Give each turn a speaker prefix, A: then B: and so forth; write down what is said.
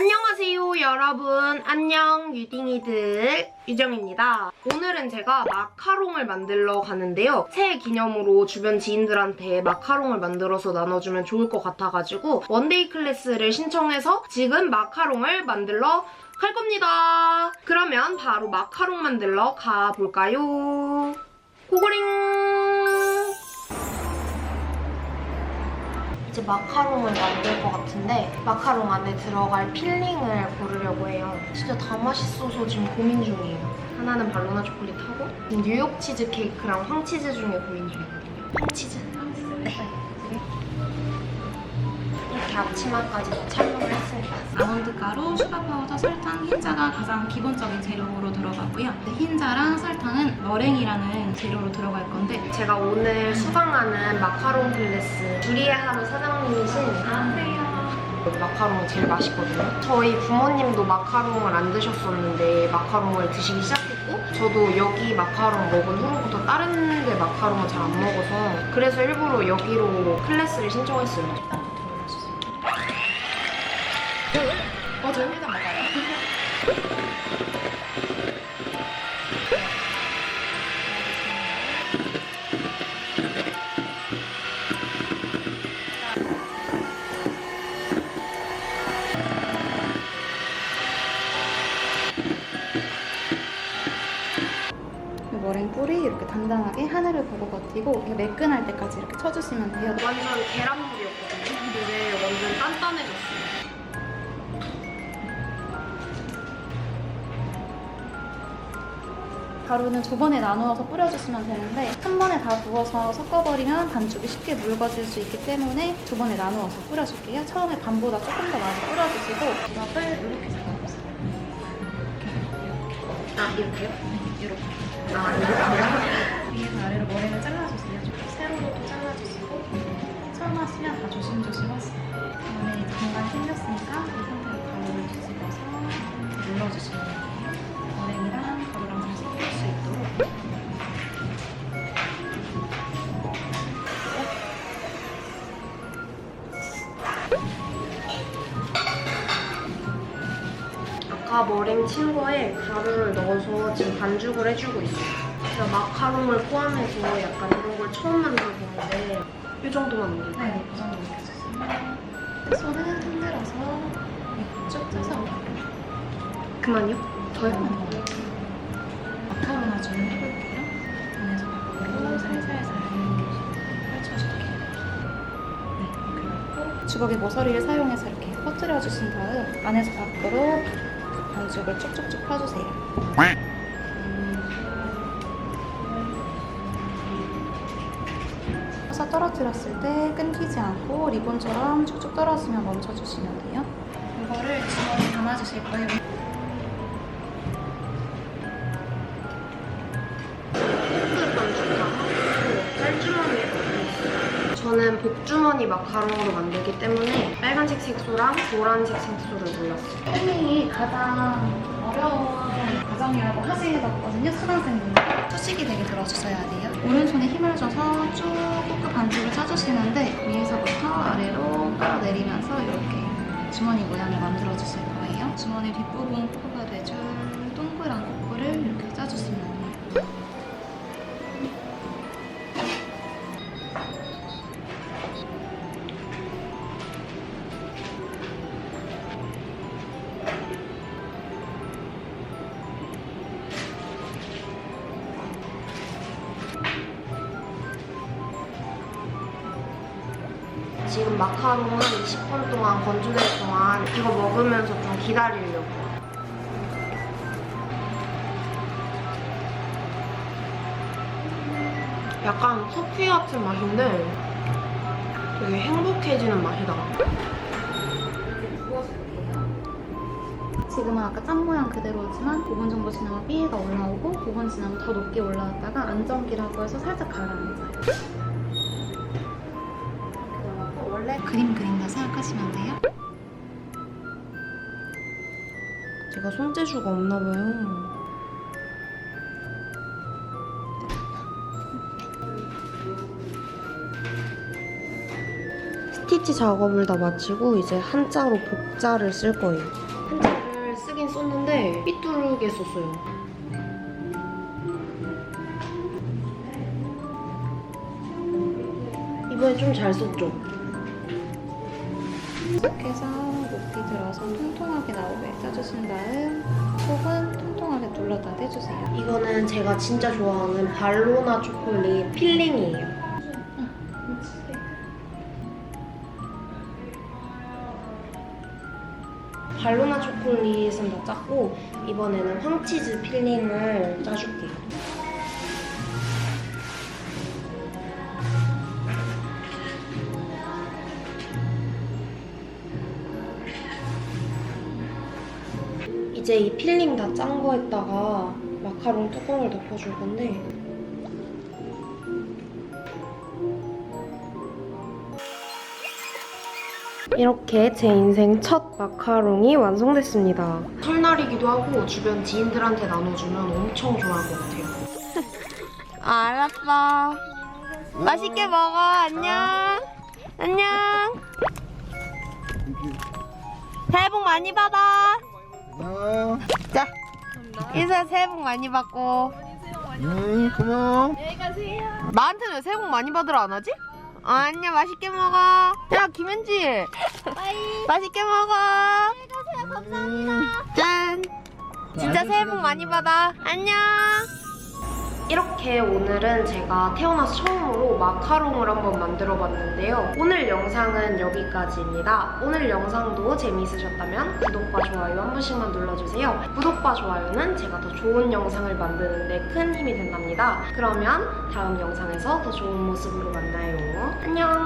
A: 안녕하세요 여러분. 안녕 유딩이들. 유정입니다. 오늘은 제가 마카롱을 만들러 가는데요. 새해 기념으로 주변 지인들한테 마카롱을 만들어서 나눠주면 좋을 것 같아가지고 원데이 클래스를 신청해서 지금 마카롱을 만들러 갈 겁니다. 그러면 바로 마카롱 만들러 가볼까요? 고고링 이제 마카롱을 만들 것 같은데 마카롱 안에 들어갈 필링을 고르려고 해요. 진짜 다 맛있어서 지금 고민 중이에요. 하나는 발로나 초콜릿 하고 뉴욕 치즈 케이크랑 황치즈 중에 고민 중이거든요. 황치즈. 네. 이렇게 앞치마까지 다 촬영을 했습니다.
B: 아몬드 가루, 슈가 파우더, 설탕, 흰자가 가장 기본적인 재료로 들어가고요. 흰자랑 머랭이라는 재료로 들어갈 건데
A: 제가 오늘 수강하는 마카롱 클래스 주리의 하루 사장님이신 마카롱이 제일 맛있거든요. 저희 부모님도 마카롱을 안 드셨었는데 마카롱을 드시기 시작했고 저도 여기 마카롱 먹은 후로부터 다른 데 마카롱을 잘 안 먹어서 그래서 일부러 여기로 클래스를 신청했어요. 어, 저 일단 먹어요.
B: 머랭 꿀이 이렇게 단단하게 하늘을 보고 버티고 이렇게 매끈할 때까지 이렇게 쳐주시면 돼요.
A: 완전 계란물이었거든요. 근데 완전 단단해졌어요.
B: 가루는 두 번에 나누어서 뿌려주시면 되는데 한 번에 다 부어서 섞어버리면 반죽이 쉽게 묽어질 수 있기 때문에 두 번에 나누어서 뿌려줄게요. 처음에 반보다 조금 더 많이 뿌려주시고 조합을 이렇게 잡아보세요.
A: 아, 이렇게요?
B: 이렇게.
A: 아, 이렇게 요?
B: 위에서 아래로 머리를 잘라주세요. 좀 세로로도 잘라주시고 처음 하시면 다 조심조심 하세요. 이제 공간이 생겼으니까 머랭
A: 친 거에 가루를 넣어서 지금 반죽을 해주고 있어요. 제가 마카롱을 포함해서 약간 이런 걸 처음 만들어보는데 이 정도만 넣어요.
B: 네, 그 정도 주세요. 손을 흔들어서 쭉 짜서
A: 그만요? 더요?
B: 마카로나 좀 해볼게요. 안에서 밖으로 살살살 펼쳐줄게요. 네, 그리고 주걱이 모서리를 사용해서 이렇게 퍼뜨려 주신 다음 안에서 밖으로 반죽을 쭉쭉쭉 펴주세요. 펴서 떨어뜨렸을 때 끊기지 않고 리본처럼 쭉쭉 떨어지면 멈춰주시면 돼요. 이거를 주머니에 담아주실 거예요.
A: 저는 복주머니 마카롱으로 만들기 때문에 빨간색 색소랑 노란색 색소를 몰랐어요.
B: 팬이 가장 어려운 과정이라고 하시거든요, 수강생분들. 수식이 되게 들어주셔야 돼요. 오른손에 힘을 줘서 쭉 꾹꾹 반죽을 짜주시는데 위에서부터 아래로 끌어내리면서 이렇게 주머니 모양을 만들어주실 거예요. 주머니 뒷부분 코가 돼줄
A: 지금 마카롱은 20분 동안 건조될 동안 이거 먹으면서 좀 기다리려고. 약간 커피 같은 맛인데 되게 행복해지는 맛이다.
B: 지금은 아까 짠 모양 그대로지만 5분 정도 지나면 삐에가 올라오고 5분 지나면 더 높게 올라왔다가 안정기라고 해서 살짝 가라앉아요. 그림 그린다 생각하시면 돼요.
A: 제가 손재주가 없나 봐요. 스티치 작업을 다 마치고 이제 한자로 복자를 쓸 거예요. 쓰긴 썼는데 삐뚤게 썼어요. 이번에 좀 잘 썼죠?
B: 계속해서 높이 들어서 통통하게 나오게 짜주신 다음 속은 통통하게 눌러다 대주세요.
A: 이거는 제가 진짜 좋아하는 발로나 초콜릿 필링이에요. 발로나 초콜릿은 다 짰고 이번에는 황치즈 필링을 짜줄게요. 이제 이 필링 다 짠 거에다가 마카롱 뚜껑을 덮어줄 건데 이렇게 제 인생 첫 마카롱이 완성됐습니다. 설날이기도 하고 주변 지인들한테 나눠주면 엄청 좋아할 것 같아요. 알았어. 맛있게 먹어. 안녕. 안녕. 새해 복 많이 받아. 자, 인사 새해 복 많이 받고.
C: 응, 고마워.
A: 나한테는 왜 새해 복 많이 받으라 안 하지? 어, 안녕, 맛있게 먹어. 야, 김현지. 맛있게 먹어.
C: 감사합니다.
A: 짠. 진짜 새해 복 많이 받아. 안녕. 이렇게 오늘은 제가 태어나서 처음으로 마카롱을 한번 만들어 봤는데요. 오늘 영상은 여기까지입니다. 오늘 영상도 재미있으셨다면 구독과 좋아요 한 번씩만 눌러주세요. 구독과 좋아요는 제가 더 좋은 영상을 만드는 데 큰 힘이 된답니다. 그러면 다음 영상에서 더 좋은 모습으로 만나요. 안녕!